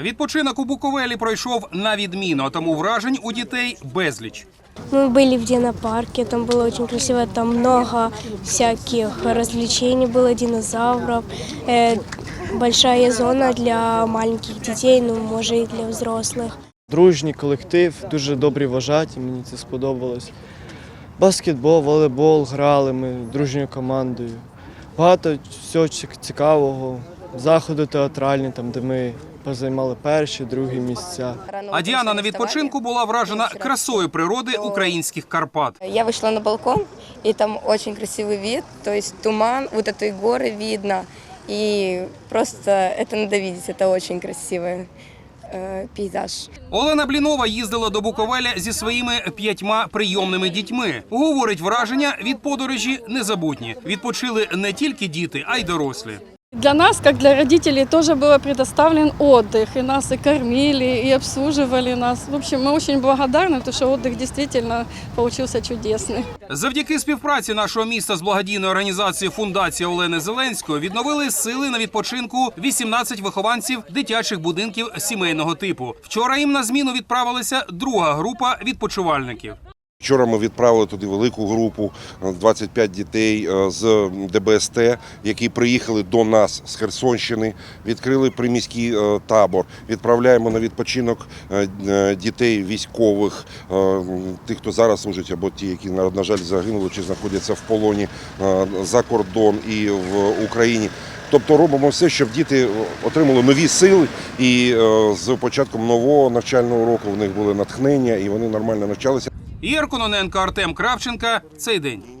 Відпочинок у Буковелі пройшов на відміну, тому вражень у дітей безліч. Мы были в Динопарке, там было очень красиво, там много всяких развлечений было, динозавров, э, большая зона для маленьких детей, ну, может, и для взрослых. Дружній колектив, дуже добрі вважаті, мені це сподобалось. Баскетбол, волейбол грали ми дружньою командою. Багато всього цік- цікавого. Заходи театральні, там, де ми позаймали перші, другі місця. А Діана на відпочинку була вражена красою природи українських Карпат. Я вышла на балкон, и там очень красивый вид, то есть туман, вот это и горы видно, и просто это надо видеть, это очень красивый э, пейзаж. Олена Блінова їздила до Буковеля зі своїми п'ятьма прийомними дітьми. Говорить, враження від подорожі незабутні. Відпочили не тільки діти, а й дорослі. Для нас, как для родителей, тоже был предоставлен отдых. И нас и кормили, и обслуживали нас. В общем, мы очень благодарны, потому что отдых действительно получился чудесный. Завдяки співпраці нашого міста з благодійною організацією Фундація Олени Зеленської відновили сили на відпочинку 18 вихованців дитячих будинків сімейного типу. Вчора їм на зміну відправилася друга група відпочивальників. Вчора ми відправили туди велику групу, е, 25 дітей е, з ДБСТ, які приїхали до нас з Херсонщини, відкрили приміський е, табор. Відправляємо на відпочинок е, е, дітей військових, е, тих, хто зараз служить, або ті, які на жаль загинули чи знаходяться в полоні е, за кордон і в Україні. Тобто робимо все, щоб діти отримали нові сили, і е, з початком нового навчального року в них були натхнення, і вони нормально навчалися. Ігор Кононенко, Артем Кравченка. Цей день.